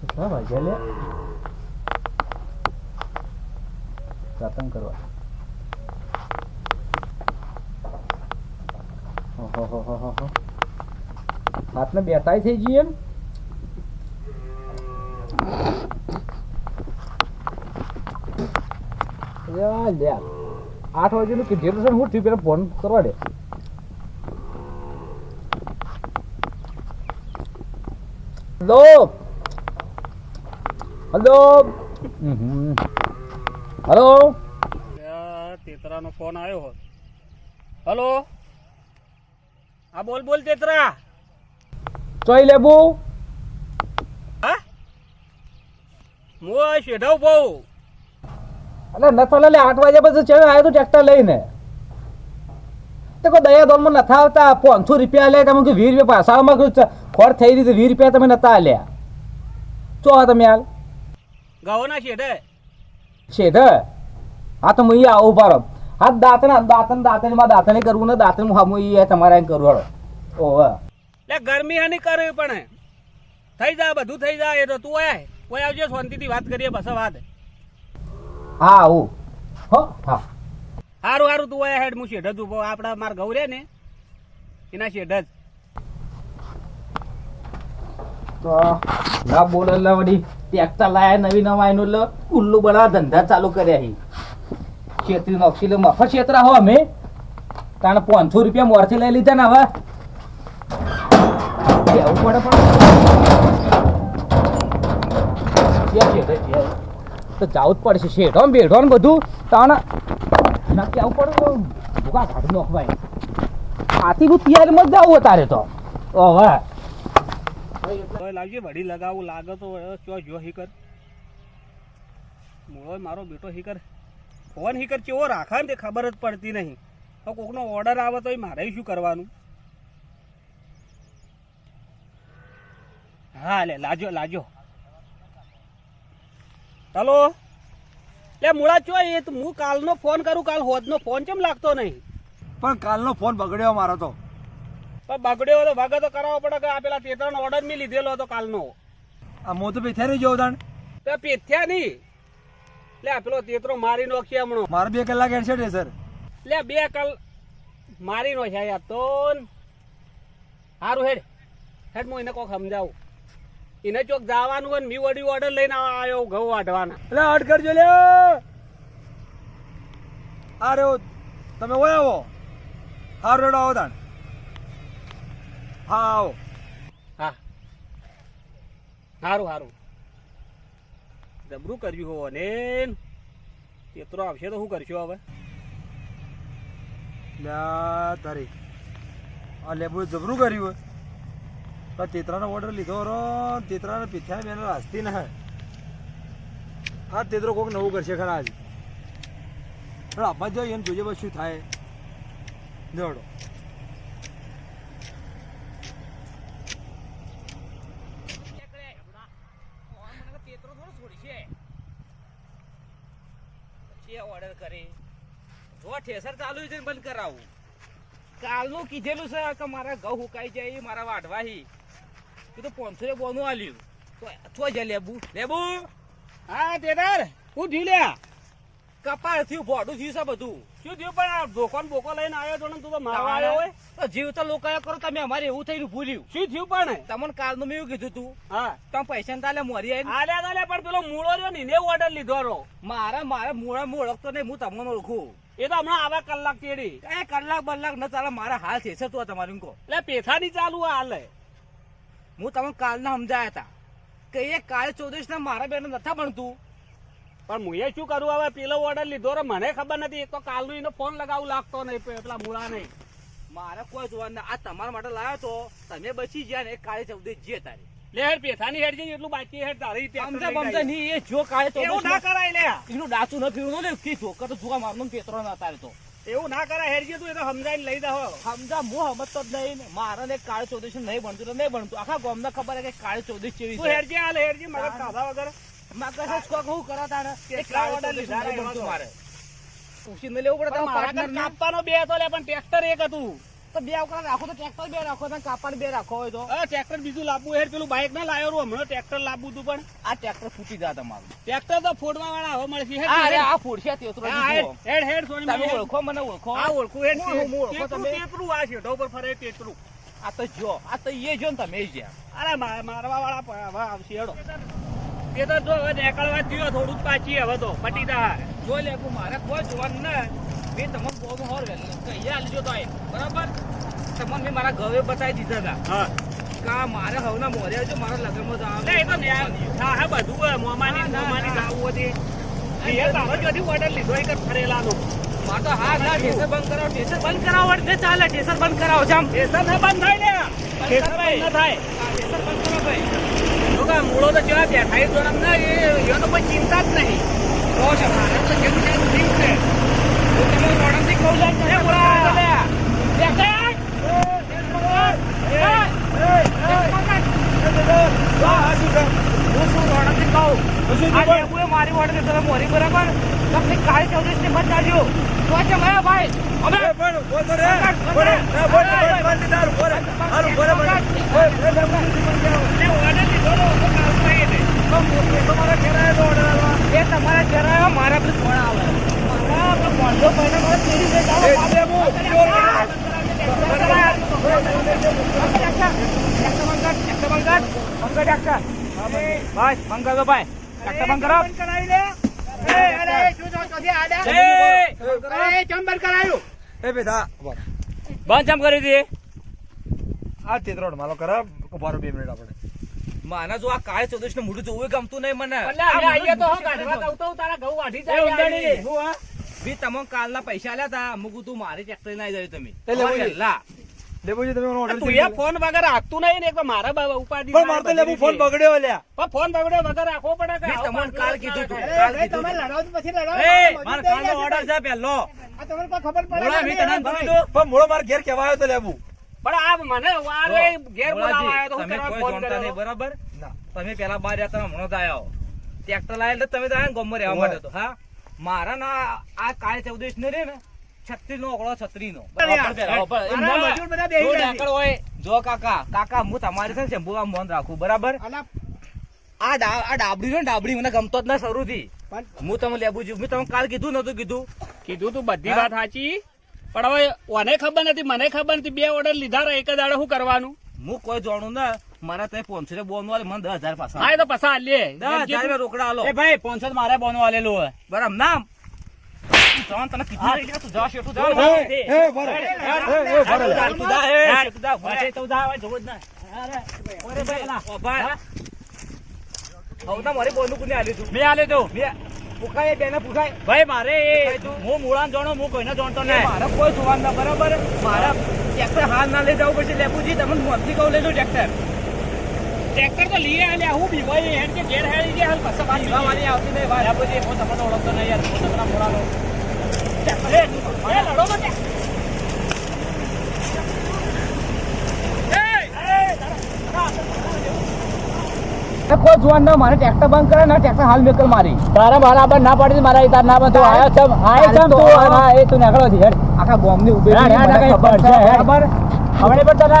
કેટલા વાગ્યા લે દાતણ કરવા ઓહોહોહોહો. હાથને બેતાય થઈ જઈએ આઠ વાગ્યાનું કીધેલું છે ને હું થયું પેલા ફોન કરવા દે. હલો? હલો? હલો? તેતરા નો ફોન આવ્યો હલો? હા, બોલ બોલ તેતરા. ચોઈ લેબુ. હા? હું શેઢવ બહુ અલે નતો લે આઠ વાગ્યા પછી ચેવી આવ્યો તું ટ્રેક્ટર લઈને. તે કોઈ દયા દોનમાં નથી આવતા પાંચસો રૂપિયા લે તમે કે વીસ રૂપિયા પાછામાં ફોર થઈ રહી વીસ રૂપિયા તમે નતા આલ્યા. ચો તમે હાલ. ગવાના શેઢે. શેઠ હા તો હું આવું પારો હા દાંતણ દાંતણ દાંતણમાં દાંતણે કરવું ને દાંતણ હા એ તમારે અહીં કરવું હળો ઓવે લે ગરમી હાની કરવી પણ થઈ જાય બધું થઈ જાય એ તો તું આય. કોઈ આવજો શાંતિથી વાત કરીએ બસ વાત. હા આવું. હો હા. હારું હારું તું આયા હેડ હું શેઢ જ ઊભો આપડા માર ગૌ રે ને. એના શેઢ જ. તો ના બોલ એટલે વળી ટ્રેક્ટર લાયા નવી નવાઈનું એટલે ઉલ્લુ બના ધંધા ચાલુ કર્યા હી. છેતરી નોક્ષી લે મફત છેતરા હો અમે. કારણ પાંચસો રૂપિયા મોરથી લઈ લીધા ને હવે. છે? તો જવું જ પડશે શેઠો ને બેઠો ને બધું તાણ નક્કી કેવું પડે ભૂકા કાઢી નોખવાય આથી બધું તૈયારીમાં મત જાવું તારે તો હવે લાવજે વડી લગાવું લાગે તો ચો જો હિકર મોળો મારો બેટો હિકર ફોન હીકર કેવો રાખે ને તે ખબર જ પડતી નહીં તો કોકનો ઓર્ડર આવે તો એ મારે શું કરવાનું હા લે લાજો લાજો. હલો લે મુળા ચો એ તો હું કાલનો ફોન કરું કાલ હોદનો ફોન કેમ લાગતો નહીં? પણ કાલનો ફોન બગડ્યો મારો તો. પણ બગડ્યો તો ભાગે તો કરાવવો પડે કે આ પેલા તેતરાનો ઓર્ડર મેં લીધેલો હતો કાલનો. આ હું તો પેથ્યા રહી જાઉં તાણ. તે પેથ્યા નહીં. લે પેલો તેતરો મારી નોખી હમણો. મારે બે કલાક હેડસેટ સર. લે બે કલ મારી નો છે યાર તો હારું હેડ. હેડ હું એને કોક સમજાવું. એને ચોક જવાનું હોય ને મી વડી ઓર્ડર લઈને આવ્યો ઘઉં વાઢવાના. એટલે હટ કરજો લે આ તમે ઓય આવો. હારું રેડો આવો તાણ. હા આવો. હા. સારું હારું. જબરું કર્યું હો ને. તેતરો આવશે તો શું કરશું હવે? તારી. આ લેબુ જબરું કર્યું હોય. તો તેતરાનો ઓર્ડર લીધો રો તેતરાને પીઠ્યા બેનો રાસ્તી ના. આ તેતરો કોઈક નવું કરશે ખરા આજ. પણ આપવા જોઈએ એમ જોઈએ શું થાય. જોડો. ઓર્ડર કરી. જો ઠેસર ચાલુ છે બંધ કરાવું. કાલનું કીધેલું છે કે મારા ઘઉં હુકાઈ જાય, મારા વાઢવા હી કીધું પોનસો એ બોનું આલ્યું. તો છો લેબુ. લેબુ? હા ટેટર હું થયું લ્યા. કપાળ થયું ભોડું થયું છે બધું. શું થયું? પણ આ ધોકોન બોકો લઈને આવ્યો તો ને તું તો મારવા આવ્યો હોય? તો જીવ તો લોકો કરો તમે અમારે એવું થઈને ભૂલ્યું શું થયું પણ? તમને કાલનું મેં એવું કીધું તું. હા. તમે પૈસા ને તાલે મરી આવીને આલ્યા તાલે પણ પેલો મૂળો રહ્યો ને એને ઓર્ડર લીધો રો મારા મારા મૂળા હું ઓળખતો નહીં હું તમને ઓળખું. એ તો હમણાં આવા કલાક તેડી એ કલાક બલાક ન ચાલે મારા હાલ છે તું તમારું કહો. એટલે પેથાની ચાલુ આ હાલે. હું તમને કાલના સમજાયા હતા કે એ કાલે ચૌદશ ના મારા બેન નથી ભણતું. પણ હું એ શું કરું? હવે પેલો ઓર્ડર લીધો રે મને ખબર નથી. એક તો કાલનું એનો ફોન લગાવું લાગતો નહીં. એટલા પેલા મૂળા નહીં. મારે કોઈ જોવાનું આ તમારા માટે લાવ્યો તો તમે બચી ગયા ને કાલે ચૌદશ જે તારે. લે હેડ પેથાની હેડ છે એટલું બાકી હેડ. તારી સમજે સમજે. નહીં. એ જો કાલે એવું ના ચૌદશ કરાય લે. એનું ડાચું ન ફીરું ને કે જોકર તો જોવા મારનો પેતરો ના તારે તો. એવું ના કરે હેરજી તું એ તો સમજાઈને લઈ દો સમજા હું સમજતો જ નહીં ને. મારે ને કાળ ચૌદશ નહીં ભણતું તો નહીં ભણતું. આખા ગામને ખબર હે કે કાળ ચૌદશ ચેવી તું હેરજી હાલ હેરજી મારા ખાધા વગર. મારે કોક હું કરો તારે એક કાળ કાળ લીધા. મારે પૂછીને લેવું પડે partner કાપવાનો બે હતો લે પણ ટ્રેક્ટર એક હતું. તો બે ઉકળા રાખો તો ટ્રેક્ટર બે રાખો તો કાપડ બે રાખો હોય તો. ટ્રેક્ટર બીજું લાવવું હેર પેલું બાઇક ના લાવ્યો હમણાં ટ્રેક્ટર લાવવું તું પણ. આ ટ્રેક્ટર ફૂટી જાય તમારું. ટ્રેક્ટર તો ફોડવા વાળા હવે મળશે અરે આ ફોડશે તે તો હેડ, હેડ, સોની તમે ઓળખો મને ઓળખો. આ ઓળખું હેડ હું- હું ઓળખો તમે? તેતરું આ છે પર ફરે તેતરું. આ તો જો આ તો એ જો ને તમે જ્યાં. અરે મારવા વાળા હવે આવશે હેડો. તે તો જો હવે નીકળવા જ થયો થોડુંક પાછી હવે તો પટી દા જો લે મારે કોઈ જોવાનું ના મેં તમને બોનું હોર વેલ આલી જો તો બરાબર? તમને મેં મારા ઘરે બતાવી દીધા હતા હા. કા મારે હવના મોરે જો મારા લગ્નમાં જાવ એ તો હા હા બધું મોમાની મોમાની. જાવું હતી. એ તારો જોથી ઓર્ડર લીધો એક જ ફરેલાનો. મારે તો હા ના ટેસર બંધ કરાવો ટેસર બંધ કરાવો એટલે ચાલે ટેસર બંધ કરાવો છે આમ સ્ટેશન ને બંધ થાય ને. સ્ટેશન બંધ ના થાય. હા, બંધ કરો ભાઈ. જો કે મૂળો તો જેવા બેઠા એ જોડમ ના એ એનો કોઈ ચિંતા જ નહીં. તો છે મારે તો જેમ છે એમ ઠીક છે. મારી ઓર્ડર તમે મોરી બરાબર તમને કાળી ચૌદશ ને મત આલ્યો તો છે મારા ભાઈ અમે પણ તો રે. રે. ના, ઊભો રે. બંધ કરી દે. હાલ, રે, બંધ. એ, order લીધો તો. એ તમારા ઘેર આવ્યો તો એ તમારા ઘેર મારા પેલું ફોન આવે બોંધો કરાવી લે. બંધ ચમ કરી દે આ તેતરોડ માલો કરાવ ઊભા બે મિનિટ આપણે. માના જો આ કાળે ચૌદશ ને મોઢું જોવું ગમતું નહીં મને. તો તારા ઘઉં વાઢી જાય હું હા? બી તમે કાલના પૈસા આલ્યા તા. અમુક તું મારી ટ્રેક્ટર ના જાય તમે. પહેલા. લેબુજી તમે તું એ ફોન વગર રાખતું નહીં ને એક મારા બાબા ઉપાડી પણ લેબુ ફોન બગડ્યો લ્યા પણ ફોન બગડ્યો વગર રાખવો પડે કે તમને કાલ ના કીધું તું, કરે. કાલ કીધું તું. એ, મારા કાલનો order છે પહેલો. મોળા મેં તને કીધું પણ મોળો મારે ઘેર કેવા તો લેબુ પણ આ મને વારે ઘેર બોલાવા તો તમે કોઈ જાણતા નહીં, બરાબર? તમે પેલા બાર રહ્યા તમે હમણાં જ આયા ટ્રેક્ટર લાયેલ તો તમે તો આયા રહેવા માટે તો હા? મારા ના આ કાળી ચૌદેશ ને રે ને છત્રી નો ઓગળો છત્રી નો. જો કાકા કાકા હું તમારી સાથે ને શંભુવા મોન રાખું બરાબર? આ આ ડાબડી છે ને ડાબડી મને ગમતો જ ના શરૂથી. હું તમે લેબુ છું મેં તમે કાલ કીધું નતું કીધું. કીધું તું બધી વાત સાચી. પણ હવે ઓને ખબર નથી મને ખબર નથી બે ઓર્ડર લીધા રહ્યા, એક જ દાડે શું કરવાનું? હું કોઈ જોણું ના મારા તે પોનસો ને બોન વાળે મને દસ હજાર પાછા હા તો પાછા લે દસ હજાર રૂપિયા રોકડા આલો. ભાઈ પોનસો મારે બોનું આલેલું હોય. બરાબર નામ. તું તને કીધું નહીં તું જા શેઠું જા એ, એ, એ, એ, તું જા, એ, શેઠું જા, ઊભા રહે. જા જ ના. ભાઈ, ઓ ભાઈ. હવે તો મારી કોને આલ્યું તું? મેં આલે તો. મેં પૂછાય, એ બેને પૂછાય. ભાઈ મારે તું- હું મૂળાને જાણો હું કોઈને જાણતો એ નહીં. મારે કોઈ જોવાનું ના, બરાબર? મારા ટ્રેક્ટર હાલ ના લઈ જવું પડશે લેબુજી તમને મોતી કહું લેજો ટ્રેક્ટર. ટ્રેક્ટર તો લઈએ આલે હું બી ભાઈ હેડ કે ઘેર હેડી ગયા હાલ પસા બાદ પીવા વાળી આવતી નહીં ભાઈ લેબુજી હું તમને ઓળખતો નહીં યાર હું તમને એ લડો મત કોઈ જોવાનું ના મારે ટ્રેક્ટર બંધ કરે ને ટ્રેક્ટર હાલ મેકલ મારી. તારા બરાબર ના પાડી મારા તાર ના બંધ આયો છે આયો છે તું હા એ તું નીકળો છે આખા બોમ્બની ઊભી હેડ, હેડ, હેડ, ખબર છે ખબર? હવે પણ તને?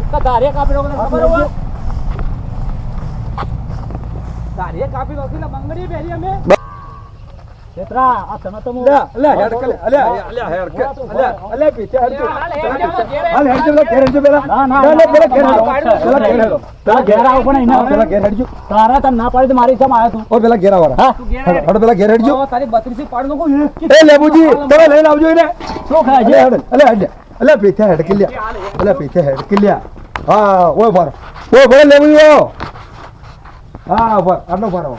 इसका दारिया कापी लोगों ने खबर हुआ दारिया कापी लोग ना बंगड़ी पहली हमें છેતરા આ તમે તો હું- અલ્યા, અલ્યા, હેડ કે લે, અલ્યા, અલ્યા, હેડ કે, અલ્યા, અલ્યા, પીછે હેડ કે. હાલ, હેડ કે, પેલા ઘેર હેડજો પેલા. ના, ના, ના, ના, પેલા ઘેર હેડો. પેલા ઘેર હેડો. પેલા ઘેર આવો પણ હા, એને પેલા ઘેર હેડજો. તારા તને ના પાડી તો મારી ઈચ્છામાં આવ્યો તું ઓ, પેલા ઘેર આવો. હા હેડો, હેડો, પેલા ઘેર હેડજો. જો તારી બત્રીસી પાડી નાખું એ લેબુજી તમે લઈને આવજો એને શું ખાય છે અલ્યા, હેડ, અલ્યા, હેડ. પીછે હેડ લ્યા. પીછે. હા ઓય ભરો ઓય ભરો લેબુજી ઓ હા ભર આટલો ભરો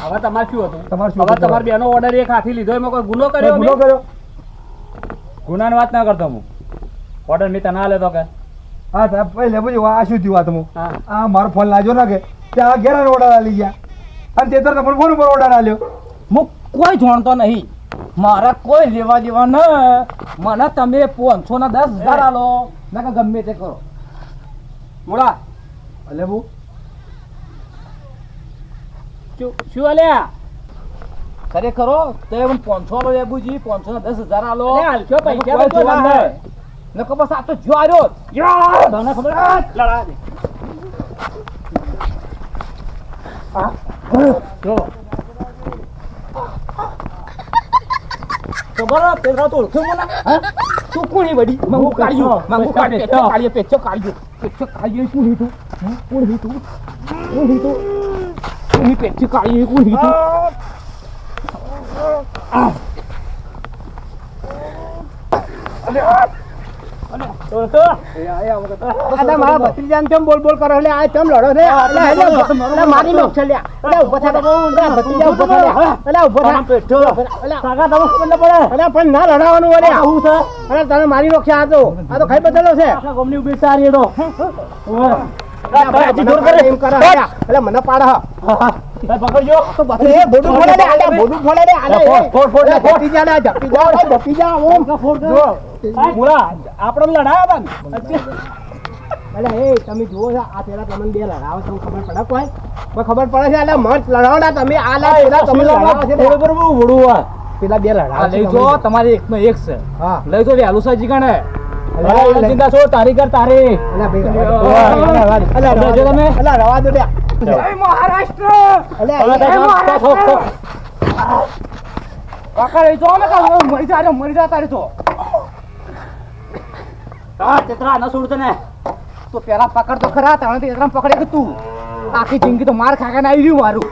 હવે તમારે શું હતું? તમારે શું હવે તમારે બેનો ઓર્ડર એક હાથી લીધો એમાં કોઈ ગુનો કર્યો ગુનો કર્યો? ગુનાની વાત ના કરતો હું. ઓર્ડર મેં તને આલ્યો તો કે? હા તો ભાઈ લેબુજી આ શું થયું આ હું. આ મારો ફોન લાજો ના કે? ત્યાં ઘેર ઓર્ડર આલી ગયા. અને તે તો તમને ફોન ઉપર ઓર્ડર આલ્યો. હું કોઈ જાણતો નહીં. મારા કોઈ લેવા દેવા ન. મને તમે પાંચસો ના દસ હજાર આલો. ના ગમે તે કરો. મોડા શું શું અલ્યા ખરેખરો તો એમ પાંચસો આલો લેબુજી પાંચસો ના દસ હજાર આલો. હાલશો પૈસા તો ના. બસ આ તો જો. આર્યો તને ખબર લડા દે. જો. ખબર પેલા તો ઓળખ્યો મને. તું વડી? મંગુ કાઢ્યું પેચો, મંગુ કાઢ પેચો. પેચો કાઢ્યો પેચો કાઢ્યો પેચો કાઢ્યો કોણ હીતું કોણ હીતું કોણ હીતું કોની પેચો કાઢ્યો કોણ હીતું ઓળખો આદા મારા ભત્રીજાને કેમ બોલ કરો એટલે આ લડો મારી લો છે ઊભો ભત્રીજા પણ ના લડાવવાનું આવું છે અરે તને મારી લો છે આ તો આ તો ખાઈ બદલો છે આખા ઊભી સારી મને પાડ પકડજો. તો બસ એ બોડું ફોડે લે આલે બોડું ફોડે લે આલે ફોડ, ફોડ, ફોડ, એટલે ફોડ. જપી જા ઓમ આપણે એ તમે જુઓ છો આ પેલા તમને બે લડાવો તમને ખબર પડે કોઈ? ખબર પડે છે એટલે મત લડાવડા તમે આ લા પેલા તમે લડાવો છે હોય. પેલા બે લડાવો લઈ જો તમારી એકનો એક છે. હા. લઈ જો વહેલું અલા, ચિંતા છો તારી કર જો તમે. અલા રવા દો મહારાષ્ટ્ર. કાકા જો ને કાકા મરી જા રે, મરી જા તારી તો હા ચિત્રા ન છોડતો ને તો પેલા પકડ તો ખરા તને તો એકદમ પકડે કે તું આખી જિંદગી તો માર ખાઈને આવી ગયું મારું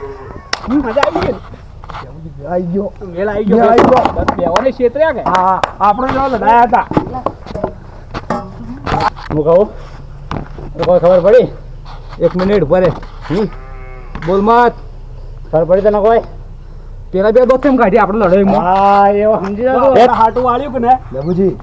મજા આવી ગઈ ને? આઈ ગયો મેળ આવી ગયો ગયો. બેવાને ક્ષેત્રે કે હા આપણે જો લડાયા હતા હું કહું તો કોઈ ખબર પડી? એક મિનિટ ભરે બોલ મત. ખબર પડી તને કોઈ? પેલા બે દોસ્ત કેમ કાઢી આપણે લડાઈમાં. હા એવો સમજી જતો હાટું વાળ્યું કે ને? લેબુજી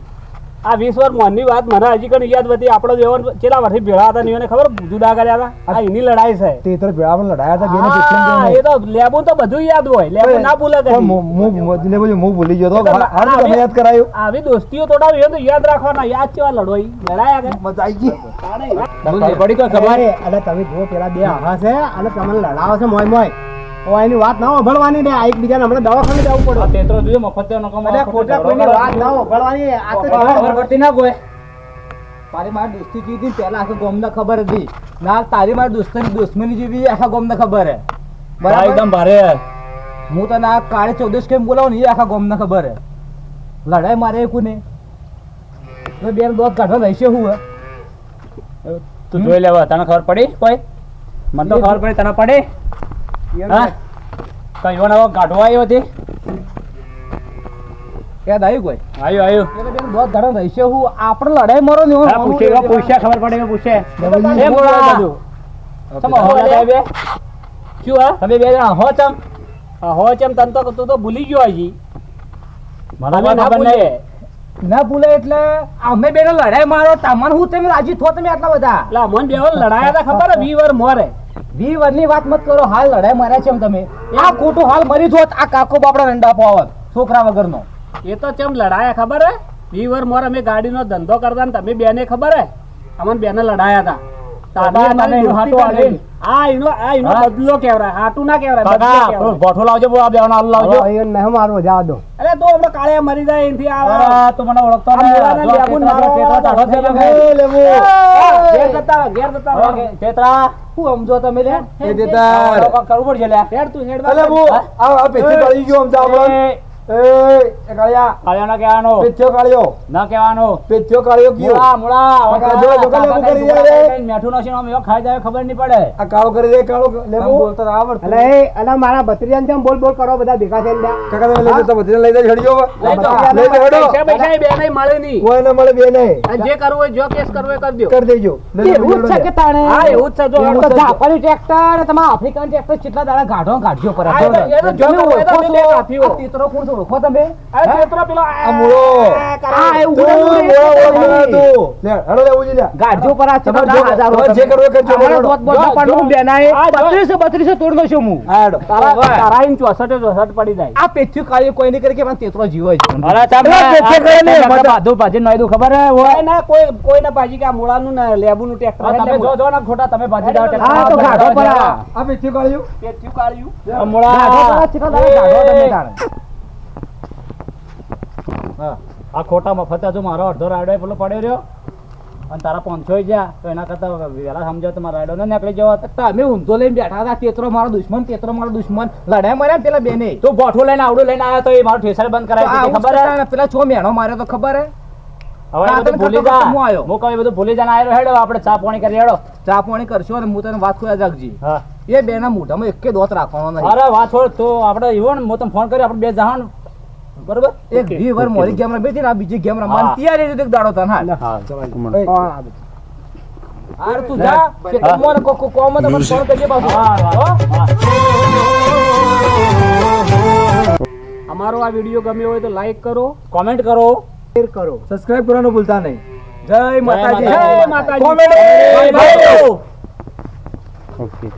આ વીસ વર્ષ મોનની વાત મને હજી કણ યાદ હતી આપણો જેવો કેટલા વર્ષથી ભેળા હતા નહીં ખબર? જુદા કર્યા હતા. આ એની લડાઈ છે. તે તરફ ભેળા પણ લડાયા હતા બેને એ તો લેબુ તો બધું યાદ હોય. લેબુ ના ભૂલે કદી. લેબુજી હું ભૂલી ગયો તો. એ તો યાદ કરાયો. આવી દોસ્તીઓ તોડાવી હોય તો યાદ રાખવાના. યાદ કેવા લડો લડાયા કે? મજા આવી ગઈ. પડી તો ખબર તમારે એટલે તમે જો પેલા બે આહા છે. અને તમને લડાવો છે મોય મોય એની વાત ના ઓભળવાની ને આ એકબીજાને હમણાં દવાખાને જવું પડે. આ તેતરો જોઈએ મફત દેવાનો કમાવા એટલે ખોટા કોઈની વાત ના ઓભળવાની આ તો ખબર પડતી ના કોઈ મારી મારી દોસ્તી જીતી પહેલા આખા ગામને ખબર હતી. ના તારી મારી દોસ્તની દુશ્મની જીવી આખા ગામને ખબર હે. બરાબર? એકદમ ભારે હું. તને આ કાળે ચૌદસ કેમ બોલાવું ને એ આખા ગામને ખબર હે. લડાઈ મારે કોને? તો બે દોત કાઢવા લઈશે હું હે? તું જોઈ લેવા તને ખબર પડી કોઈ? મને તો ખબર પડી તને પડી? હા નવો કાઢવા આવ્યો હતી યાદ આવ્યું કોઈ? આવ્યો આવ્યો. એટલે બે દોત કાઢવા લઈશે હું આપણે લડાઈ મારો ને હા, પૂછે એવા પૂછ્યા ખબર પડે એવા પૂછે. લેબુજી, એમ બધું. તમે હો લે. બે શું હા? તમે બે જણા હો ચમ. હો ચમ તને તો તું તો ભૂલી ગયો હજી. મને ના ખબર નહીં ના ભૂલે એટલે અમે બેનો લડાઈ મારો તમને હું તમે રાજી થો તમે આટલા બધા. એટલે અમોન લડાયા હતા ખબર? હે? વી વાર મોરે. વી વરની વાત મત કરો, હાલ લડાઈ માર્યા છે એમ તમે. આ ખોટું હાલ મરી જોત આ કાકો બાપડા રંડા પાવત છોકરા વગરનો. એ તો ચમ લડાયા ખબર હે? વી વર મોરે અમે ગાડીનો ધંધો કરતા ને તમે બેને ખબર હે? અમન બેને લડાયા હતા. તમે ગોઠું લાવજો અરે તો હમણાં મરી જાય આ મને ઓળખતો સમજો લે કરવું પડશે તું હેડ? આ પેથી ગયો એ, એ એ કાળિયા. કાળિયો કહેવાનો. પેથ્યો કાળિયો. ના કહેવાનો. પેથ્યો કાળિયો કયો? મુળા મુળા. જો, જો, કાકા લેબુ કઈ કરી રે. મેઠું નાખીને આમ એવો ખાઈ જાય ખબર નહીં પડે. આ કાળો કરી દે કાળો લેબુ બોલતો તો આવડતું. અલે મારા ભત્રીજાને કેમ બોલ બોલ કરો બધા ભેગા થઈને લ્યા. કાકા તમે લઈ જતા બધીને લઈ જાય છડી લઈ જાઓ. લઈ જાઓ પૈસા બૈસા એ મળે નહીં. કોઈ ના મળે બે નહીં અને જે કરવું હોય જો કેસ કરવો હોય કરી દ્યો. કરી દેજો એવું છે કે તાણે? હા એવું છે જો એવું જાપાની ટ્રેક્ટર તમારા આફ્રિકન ટ્રેક્ટર કેટલા દાડા ગાઢો ગાઢ્યો પર એ જો તો. આ તીતરો કોણ છો? ઓળખો તમે અરે તેતરો પેલો આ મૂળો. આ એવું તું બોલે મોળો ના તું લે હેડો લે પર આ હજારો જે. કરજો. પાડું હું તારા તારા પડી જાય આ પેથ્યું કોઈ નહીં કરે કે તેતરો જીવો અરે કરે ભાજી નોઈ દઉં ખબર હે ના કોઈ કોઈ ના કે આ મૂળાનું ને લેબુનું ટ્રેક્ટર તમે જો જો ને ખોટા તમે ભાજી દાવ હા, તો ગાઢો પર આ. આ પેથ્યો કાળિયો પેથ્યું મૂળા. ગાઢો પર આ ગાઢો તમે તાણે. હા, આ ખોટા મફત હજુ મારો અડધો રાયડો પેલો પડ્યો રહ્યો. અને તારા પાંચસો ગયા. તો એના કરતા વહેલા સમજાવ તો મારો રાયડો ને નીકળી જવો. તમે ઊંધો લઈને બેઠા હતા. તેતરો મારો દુશ્મન તેતરો મારો દુશ્મન. લડાઈ માર્યા પેલા બેને. તું બોઠો લઈને આવડું લઈને આવ્યો તો એ મારો ઠેસર બંધ કરાય ખબર પેલા છો મેણો માર્યો તો ખબર હે? હવે બધું ભૂલી જા. હું કહું બધું ભૂલી જાને આયરો હેડો. આપણે ચા પાણી કરી હેડો. ચા પાણી કરશું અને હું તને વાત કોઈ જાગજી. હા. એ બેના મોઢામાં એકે દોત રાખવાનો નહીં. અરે વાત છોડ તો આપણે એવો ને હું તને ફોન કર્યો. આપણે બે જહાન બરોબર? એક વી વાર મોરી ગેમ રમી હતી ને આ બીજી ગેમ રમવાની. તૈયારી હતી એક દાડો તને હા આર તું જા. કે કોમો કોકો કો કોમો તો ફોન કરીએ પાછો. હા, હા, હા. અમારો આ વીડિયો ગમ્યો હોય તો લાઈક કરો કોમેન્ટ કરો. શેર કરો. સબસ્ક્રાઇબ કરવાનું ભૂલતા નહીં. જય માતાજી. માતાજી. જય માતાજી. કોમેન્ટ. ઓકે